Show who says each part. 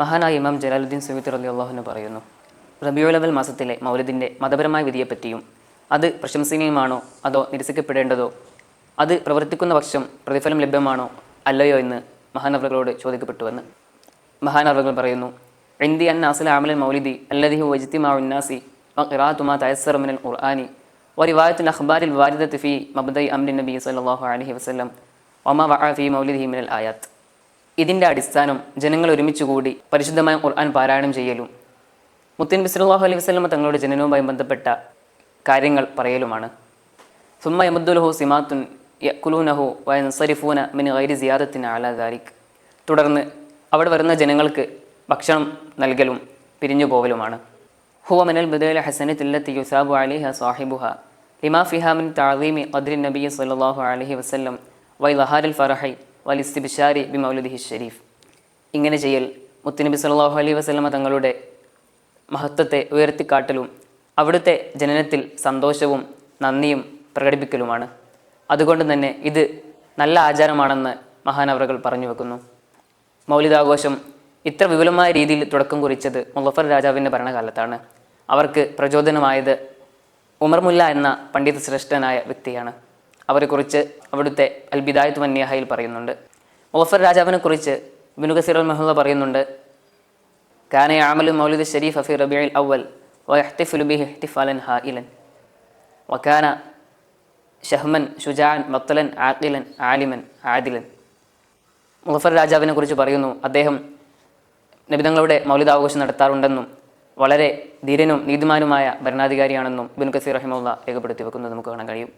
Speaker 1: മഹാനായ ഇമാം ജലാലുദ്ദീൻ സുവിത്ത് അലി അള്ളാഹുവിന് പറയുന്നു റബിയോലവൽ മാസത്തിലെ മൗലദിന്റെ മതപരമായ വിധിയെപ്പറ്റിയും അത് പ്രശംസനീയമാണോ അതോ നിരസിക്കപ്പെടേണ്ടതോ അത് പ്രവർത്തിക്കുന്ന പക്ഷം പ്രതിഫലം ലഭ്യമാണോ അല്ലയോ എന്ന് മഹാനവറുകളോട് ചോദിക്കപ്പെട്ടുവെന്ന്. മഹാനവറുകൾ പറയുന്നു ഇന്ദി അൻ നാസിൽ ആമലൽ മൗലിദി അല്ലദിഹു വജിത്തിമാവുന്നാസി ഖിറാത്തുമാ തയസ്സർ മിനൽ ഖുർആാനി വരിവായത്തുൽ അഖ്ബാരിൽ വാരിദത്ത് ഫി മബ്ദൈ അംരി നബി സല്ലാഹു അലഹി വസ്ലം ഒമാ വഅ ഫി മൗലിദി മിനൽ ആയാത്ത്. ഇതിന്റെ അടിസ്ഥാനം ജനങ്ങൾ ഒരുമിച്ച് കൂടി പരിശുദ്ധമായ ഖുർആൻ പാരായണം ചെയ്യലും. മുത്തൻ ബിസ്ലാഹു അലൈഹി വസ്ലമ തങ്ങളുടെ ജനനവുമായി ബന്ധപ്പെട്ട കാര്യങ്ങൾ പറയലുമാണ്. സുമ്മ യമദ്ദുലഹു സിമാത്തുൻ യക്കുലൂനഹു വയൻസരിഫൂന മിൻ ഗൈരി സിയാദത്തിന് ദാരിക് തുടർന്ന് അവിടെ വരുന്ന ജനങ്ങൾക്ക് ഭക്ഷണം നൽകലും പിരിഞ്ഞു പോവലുമാണ്. ഹുവ മിനൽ ഹസന ഹസനത്തില്ലത്തി യുസാബു അലിഹ സാഹിബുഹ ലിമാ ഫിഹാമിൻ മിൻ അദ്രി നബി സല്ലല്ലാഹു അലഹി വസ്ലം വൈ ലഹാരിൽ ഫറഹി വൽ ബിഷാരി ബി മൗലിദിഹി ഷരീഫ്. ഇങ്ങനെ ചെയ്യൽ മുത്തുനബി സല്ലാഹു അലൈഹി വസ്ലമ തങ്ങളുടെ മഹത്വത്തെ ഉയർത്തിക്കാട്ടലും അവിടുത്തെ ജനനത്തിൽ സന്തോഷവും നന്ദിയും പ്രകടിപ്പിക്കലുമാണ്. അതുകൊണ്ട് തന്നെ ഇത് നല്ല ആചാരമാണെന്ന് മഹാനവറുകൾ പറഞ്ഞു വെക്കുന്നു. മൗലികാഘോഷം ഇത്ര വിപുലമായ രീതിയിൽ തുടക്കം കുറിച്ചത് മുളഫർ രാജാവിന്റെ ഭരണകാലത്താണ്. അവർക്ക് പ്രചോദനമായത് ഉമർമുല്ല എന്ന പണ്ഡിത ശ്രേഷ്ഠനായ വ്യക്തിയാണ്. അവരെക്കുറിച്ച് അവിടുത്തെ അൽബിദായത്ത് വന്യഹയിൽ പറയുന്നുണ്ട്. മുഫർ രാജാവിനെ കുറിച്ച് കസീർ അൽ മെഹുല്ല പറയുന്നുണ്ട്. കാന ആമലു മൗലിദ് ഷരീഫ് അഫി റബിഅൽ അവൽ വയഹ്തിഫുലു ബിഹി ഇഹ്തിഫാലൻ ഹായിലൻ വക്കാന ഷഹ്മൻ ഷുജാൻ മത്തലൻ ആഖിലൻ ആലിമൻ ആദിലൻ. മുഫർ രാജാവിനെ കുറിച്ച് പറയുന്നു അദ്ദേഹം നബിതങ്ങളുടെ മൗലിതാഘോഷം നടത്താറുണ്ടെന്നും വളരെ ധീരനും നീതിമാനുമായ ഭരണാധികാരിയാണെന്നും ബിൻ കസീർ റഹിമുള്ള രേഖപ്പെടുത്തി വെക്കുന്നത് നമുക്ക് കാണാൻ കഴിയും.